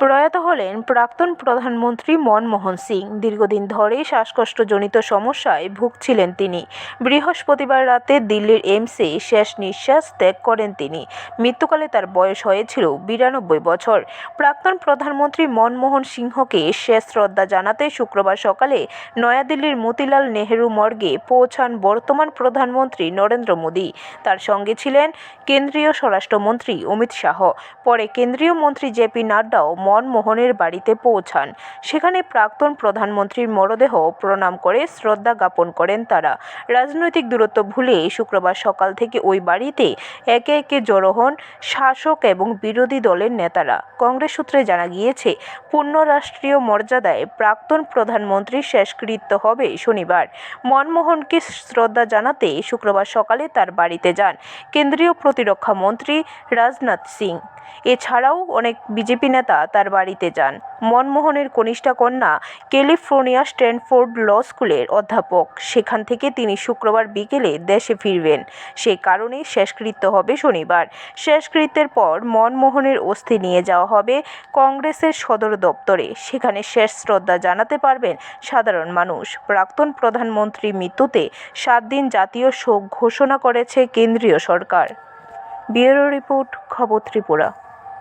প্রয়াত হলেন প্রাক্তন প্রধানমন্ত্রী মনমোহন সিং। দীর্ঘদিন ধরেই শ্বাসকষ্টজনিত সমস্যায় ভুগছিলেন তিনি। বৃহস্পতিবার রাতে দিল্লির এইমসে শেষ নিঃশ্বাস ত্যাগ করেন তিনি। মৃত্যুকালে তার বয়স হয়েছিল বিরানব্বই বছর। প্রাক্তন প্রধানমন্ত্রী মনমোহন সিংহকে শেষ শ্রদ্ধা জানাতে শুক্রবার সকালে নয়াদিল্লির মতিলাল নেহেরু মর্গে পৌঁছান বর্তমান প্রধানমন্ত্রী নরেন্দ্র মোদী। তার সঙ্গে ছিলেন কেন্দ্রীয় স্বরাষ্ট্রমন্ত্রী অমিত শাহ। পরে কেন্দ্রীয় মন্ত্রী জেপি নাড্ডাও মনমোহনের বাড়িতে পৌঁছান। সেখানে প্রাক্তন প্রধানমন্ত্রীর মরদেহ প্রণাম করে শ্রদ্ধা জ্ঞাপন করেন তারা। রাজনৈতিক দূরত্ব ভুলে শুক্রবার সকাল থেকে ওই বাড়িতে একে একে জড়ো হন শাসক এবং বিরোধী দলের নেতারা। কংগ্রেস সূত্রে জানা গিয়েছে পূর্ণ রাষ্ট্রীয় মর্যাদায় প্রাক্তন প্রধানমন্ত্রীর শেষকৃত্য হবে শনিবার। মনমোহনকে শ্রদ্ধা জানাতে শুক্রবার সকালে তার বাড়িতে যান কেন্দ্রীয় প্রতিরক্ষা মন্ত্রী রাজনাথ সিং। এছাড়াও অনেক বিজেপি নেতা তার বাড়িতে যান। মনমোহনের কনিষ্ঠা কন্যা ক্যালিফোর্নিয়া স্ট্যানফোর্ড ল স্কুলের অধ্যাপক। সেখান থেকে তিনি শুক্রবার বিকেলে দেশে ফিরবেন। সে কারণেই শেষকৃত্য হবে শনিবার। শেষকৃত্যের পর মনমোহনের অস্থি নিয়ে যাওয়া হবে কংগ্রেসের সদর দপ্তরে। সেখানে শেষ শ্রদ্ধা জানাতে পারবেন সাধারণ মানুষ। প্রাক্তন প্রধানমন্ত্রী মৃত্যুতে সাত দিন জাতীয় শোক ঘোষণা করেছে কেন্দ্রীয় সরকার। ব্যুরো রিপোর্ট, খবর ত্রিপুরা।